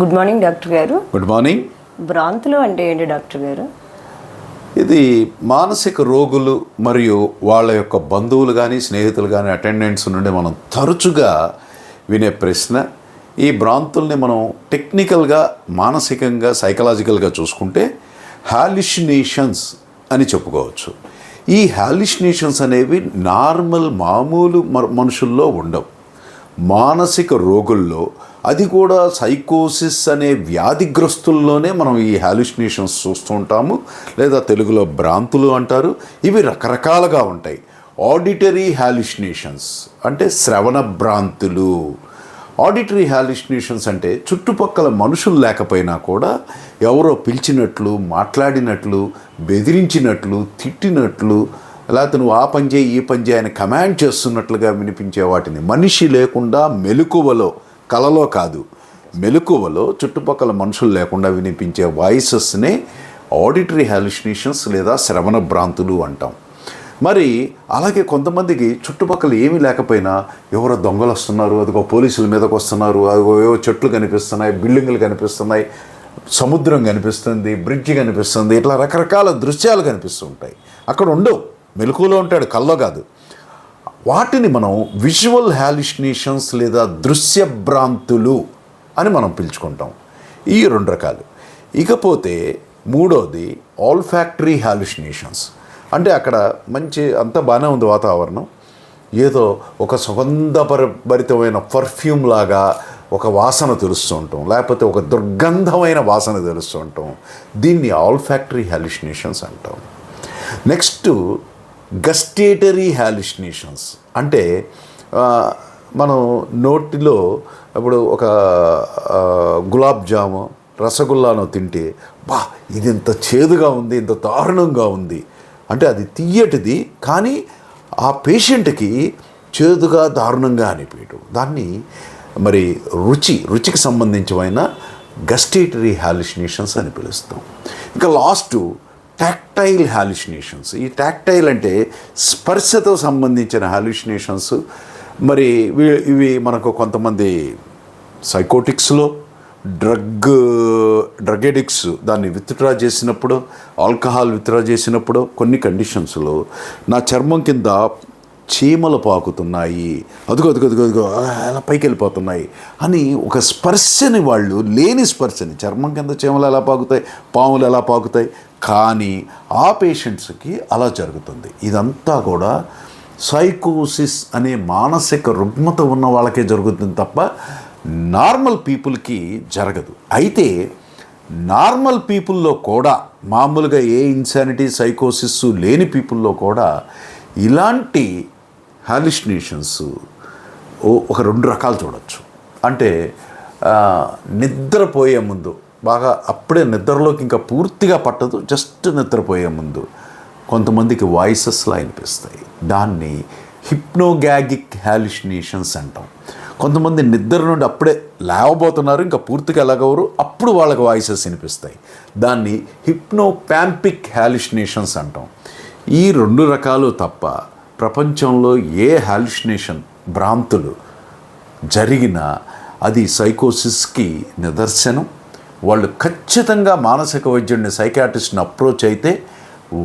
Good morning doctor గారు. Good morning. భ్రాంతులు అంటే ఏంటి డాక్టర్ గారు? ఇది మానసిక రోగులు మరియు వాళ్ళ యొక్క బంధువులు కానీ స్నేహితులు కానీ అటెండెంట్స్ నుండి మనం తరచుగా వినే ప్రశ్న ఈ భ్రాంతుల్ని మనం టెక్నికల్గా మానసికంగా సైకలాజికల్గా చూసుకుంటే హాలిసినేషన్స్ అని చెప్పుకోవచ్చు. ఈ హాలిసినేషన్స్ అనేవి నార్మల్ మామూలు మనుషుల్లో ఉండవు. మానసిక రోగుల్లో అది కూడా సైకోసిస్ అనే వ్యాధిగ్రస్తుల్లోనే మనం ఈ హాలుసినేషన్స్ చూస్తూ ఉంటాము లేదా తెలుగులో భ్రాంతులు అంటారు. ఇవి రకరకాలుగా ఉంటాయి. ఆడిటరీ హాలుసినేషన్స్ అంటే శ్రవణ భ్రాంతులు. ఆడిటరీ హాలుసినేషన్స్ అంటే చుట్టుపక్కల మనుషులు లేకపోయినా కూడా ఎవరో పిలిచినట్లు మాట్లాడినట్లు బెదిరించినట్లు తిట్టినట్లు లేకపోతే నువ్వు ఆ పని చేయి ఈ పని చేయి అని కమాండ్ చేస్తున్నట్లుగా వినిపించే వాటిని. మనిషి లేకుండా మెలకువలో కలలో కాదు మెలకువలో చుట్టుపక్కల మనుషులు లేకుండా వినిపించే వాయిసెస్నే ఆడిటరీ హాలుసినేషన్స్ లేదా శ్రవణ భ్రాంతులు అంటాం. మరి అలాగే కొంతమందికి చుట్టుపక్కల ఏమీ లేకపోయినా ఎవరో దొంగలు వస్తున్నారు అదిగో పోలీసుల మీదకు వస్తున్నారు అదిగో ఏవో చెట్లు కనిపిస్తున్నాయి బిల్డింగులు కనిపిస్తున్నాయి సముద్రం కనిపిస్తుంది బ్రిడ్జి కనిపిస్తుంది ఇట్లా రకరకాల దృశ్యాలు కనిపిస్తుంటాయి అక్కడ ఉండవు. మెలకువలో ఉంటాడు కల్లో కాదు. వాటిని మనం విజువల్ హాలిసినేషన్స్ లేదా దృశ్య భ్రాంతులు అని మనం పిలుచుకుంటాం. ఈ రెండు రకాలు. ఇకపోతే మూడోది ఆల్ ఫ్యాక్టరీ హాలిసినేషన్స్ అంటే అక్కడ మంచి అంతా బాగానే ఉంది వాతావరణం. ఏదో ఒక సుగంధపర భరితమైన పర్ఫ్యూమ్ లాగా ఒక వాసన తెలుస్తూ ఉంటాం. లేకపోతే ఒక దుర్గంధమైన వాసన తెలుస్తూ ఉంటాం. దీన్ని ఆల్ ఫ్యాక్టరీ హాలిసినేషన్స్ అంటాం. నెక్స్ట్ గస్టేటరీ హాలిసినేషన్స్ అంటే మనం నోటిలో ఇప్పుడు ఒక గులాబ్ జాము రసగుల్లాను తింటే బా ఇది ఇంత చేదుగా ఉంది ఇంత దారుణంగా ఉంది. అంటే అది తీయటిది కానీ ఆ పేషెంట్కి చేదుగా దారుణంగా అనిపించడం దాన్ని మరి రుచి రుచికి సంబంధించిన గస్టేటరీ హాలిసినేషన్స్ అని పిలుస్తాం. ఇంకా లాస్ట్ ట్యాక్టైల్ హాలిసినేషన్స్ ఈ టాక్టైల్ అంటే స్పర్శతో సంబంధించిన హాలిసినేషన్స్ మరి ఇవి మనకు కొంతమంది సైకోటిక్స్లో డ్రగ్ డ్రగ్ ఎడిక్ట్స్ దాన్ని విత్డ్రా చేసినప్పుడు ఆల్కహాల్ విత్డ్రా చేసినప్పుడు కొన్ని కండిషన్స్లో నా చర్మం కింద చీమలు పాకుతున్నాయి. అదుగో అదుగో అదుగో అదుగో అలా పైకి వెళ్ళిపోతున్నాయి అని ఒక స్పర్శని వాళ్ళు లేని స్పర్శని చర్మం కింద చీమలు ఎలా పాకుతాయి పాములు ఎలా పాకుతాయి కానీ ఆ పేషెంట్స్కి అలా జరుగుతుంది. ఇదంతా కూడా సైకోసిస్ అనే మానసిక రుగ్మత ఉన్న వాళ్ళకే జరుగుతుంది తప్ప నార్మల్ పీపుల్కి జరగదు. అయితే నార్మల్ పీపుల్లో కూడా మామూలుగా ఏ ఇన్సానిటీ సైకోసిస్ లేని పీపుల్లో కూడా ఇలాంటి హాలిసినేషన్స్ ఒక రెండు రకాలు చూడొచ్చు. అంటే నిద్రపోయే ముందు బాగా అప్పుడే నిద్రలోకి ఇంకా పూర్తిగా పట్టదు జస్ట్ నిద్రపోయే ముందు. కొంతమందికి వాయిసెస్లా అనిపిస్తాయి దాన్ని హిప్నోగ్యాగిక్ హాలిసినేషన్స్ అంటాం. కొంతమంది నిద్ర నుండి అప్పుడే లేవబోతున్నారు ఇంకా పూర్తిగా ఎలాగవరు అప్పుడు వాళ్ళకి వాయిసెస్ వినిపిస్తాయి. దాన్ని హిప్నోపాంపిక్ హాలిసినేషన్స్ అంటాం. ఈ రెండు రకాలు తప్ప ప్రపంచంలో ఏ హాలిసినేషన్ భ్రాంతులు జరిగినా అది సైకోసిస్కి నిదర్శనం వాళ్ళు ఖచ్చితంగా మానసిక వైద్యుడిని సైకాట్రిస్ట్ని అప్రోచ్ అయితే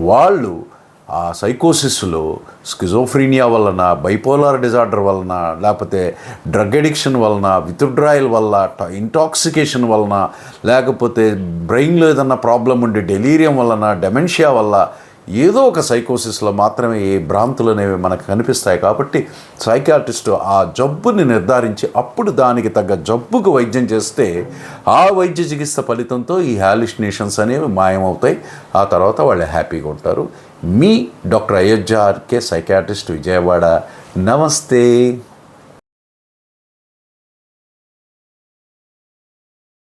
వాళ్ళు ఆ సైకోసిస్లో స్కిజోఫ్రీనియా వలన బైపోలార్ డిజార్డర్ వలన లేకపోతే డ్రగ్ అడిక్షన్ వలన విత్డ్రాయల్ వల్ల ఇంటాక్సికేషన్ వలన లేకపోతే బ్రెయిన్లో ఏదన్నా ప్రాబ్లం ఉండి డెలీరియం వలన డెమెన్షియా వల్ల ఏదో ఒక సైకోసిస్లో మాత్రమే ఈ భ్రాంతులు అనేవి మనకు కనిపిస్తాయి కాబట్టి సైకాటిస్టు ఆ జబ్బుని నిర్ధారించి అప్పుడు దానికి తగ్గ జబ్బుకు వైద్యం చేస్తే ఆ వైద్య చికిత్స ఫలితంతో ఈ హాలిసినేషన్స్ అనేవి మాయమవుతాయి. ఆ తర్వాత వాళ్ళు హ్యాపీగా ఉంటారు. మీ doctor Ayodhya RK psychiatrist Vijayawada. నమస్తే.